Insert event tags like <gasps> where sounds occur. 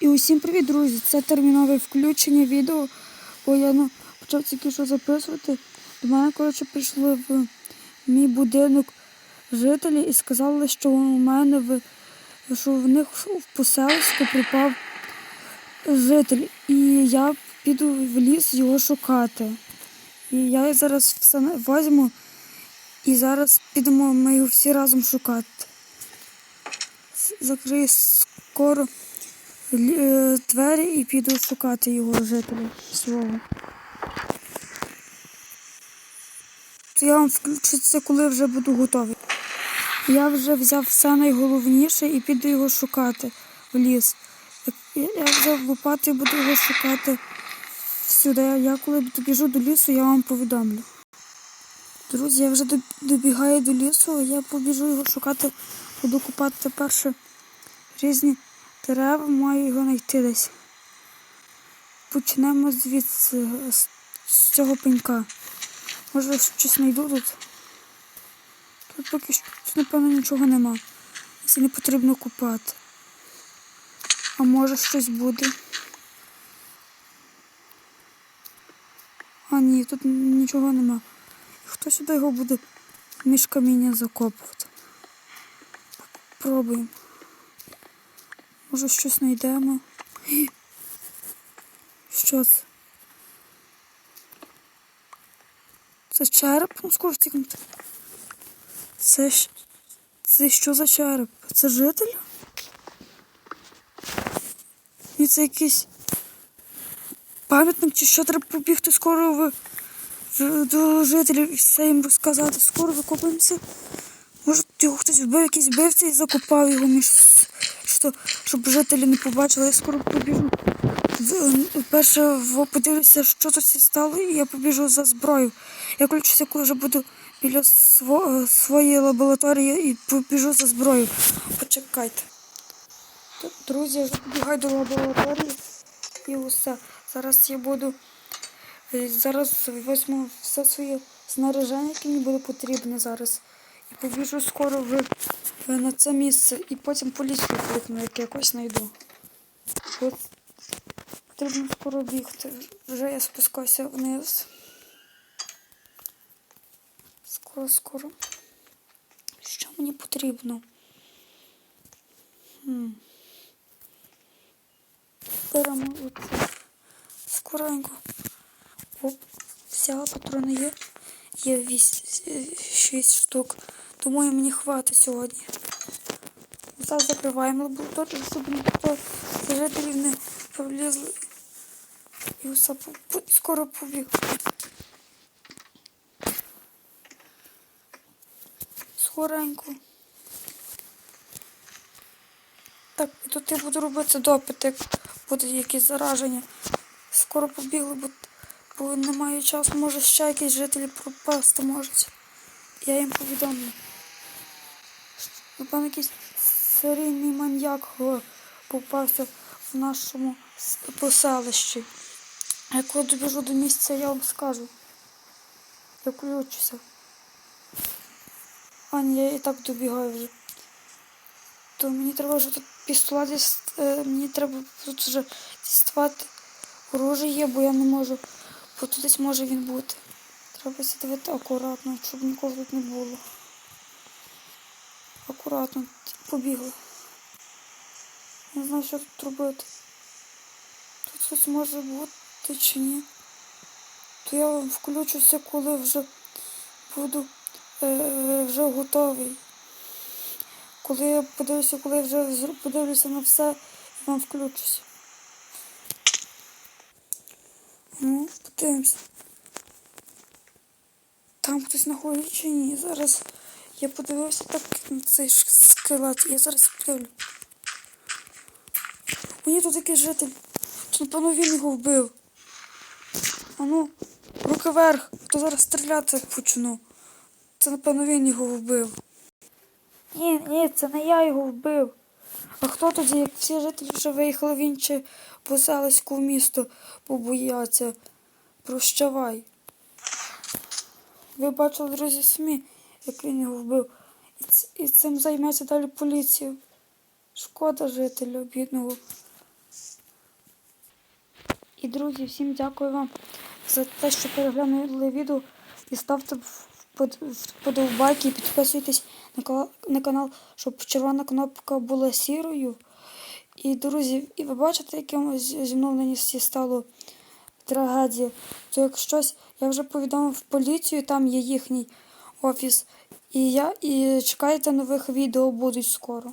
І усім привіт, друзі! Це термінове включення відео, бо я ну, почав тільки що записувати. До мене, коротше, прийшли в мій будинок жителі і сказали, що у мене в, що в них в поселиську припав житель. І я піду в ліс його шукати. І я зараз все возьму і зараз підемо ми його всі разом шукати. Закрию скоро двері і піду шукати його жителя свого. То я вам включу це, коли вже буду готовий. Я вже взяв все найголовніше і піду його шукати в ліс. Я взяв лопату і буду його шукати всюди. Я- Я коли добіжу до лісу, я вам повідомлю. Друзі, я вже добігаю до лісу, я побіжу його шукати, буду купати перше різні дерева, маю його знайти десь. Почнемо звідси, з, цього пенька. Може щось знайду тут. Тут поки що, напевно, нічого нема. Якщо не потрібно купати. А може щось буде. А ні, тут нічого нема. Хто сюди його буде між каміння закопувати? Пробуємо. Може щось знайдемо. <gasps> Що це? Це череп? Ну, скоро втікнути. Це ж. Це що за череп? Це житель? І це якийсь пам'ятник чи що треба побігти скоро в, в, до жителів і все їм розказати. Скоро викопаємося. Може, його хтось вбив, якийсь вбивця і закопав його між що, щоб жителі не побачили. Я скоро побіжу. Перше в- подивлюся, що тут стало, і я побіжу за зброю. Я включуся, коли вже буду біля сво- своєї лабораторії і побіжу за зброю. Почекайте. Друзі, я побігаю до лабораторії і усе. Зараз я буду. е, Зараз візьму все своє снаряження, яке мені буде потрібне зараз. Побіжу скоро в, в- на це місце. І потім поліцію кликну, як якось знайду. От потрібно скоро бігти. Вже я спускаюся вниз. Скоро, скоро. Що мені потрібно? Беремо оце. Скоренько. Оп, взяла патрони є. Є вісь, е, шість штук. Думаю, мені хватить сьогодні. Зараз закриваємо лабораторію, щоб ніхто з жителів не повлізли. І усе скоро побіг. Скоренько. Так, і тут я буду робити допит, як буде якісь зараження. Скоро побігли, бо, бо немає часу, може ще якісь жителі пропасти можуть. Я їм повідомлю. Напевно, якийсь серійний маньяк попався в нашому поселищі. А як добіжу до місця, я вам скажу. Я включуся. А ні, я і так добігаю вже. То мені треба вже тут пістолет, мені треба тут вже діставати оружие, бо я не можу, бо тут десь може він бути. Треба сидіти акуратно, щоб нікого тут не було. Акуратно, побігли. Не знаю, що тут робити. Тут щось може бути чи ні. То я вам включуся, коли вже буду е, вже готовий. Коли я подивлюся, коли я вже подивлюся на все, я вам включуся. Ну, подивимося. Там хтось знаходиться чи ні. Зараз я подивився так на цей скелет. Я зараз подивлю. Мені тут якийсь житель. Чи напевно він його вбив. А ну, руки вверх, то зараз стріляти почну. Це напевно він його вбив. Ні, ні, це не я його вбив. А хто тоді, як всі жителі вже виїхали в інше поселиську в місто, побояться. Прощавай. Ви бачили, друзі, самі, як він його вбив. І, цим займеться далі поліція. Шкода жителя бідного. І друзі, всім дякую вам за те, що переглянули відео. І ставте впод- вподобайки і підписуйтесь на, канал, щоб червона кнопка була сірою. І, друзі, і ви бачите, яким зі мною на місці стало трагедія. То як щось, я вже повідомив в поліцію, там є їхній офіс. І я і чекайте нових відео будуть скоро.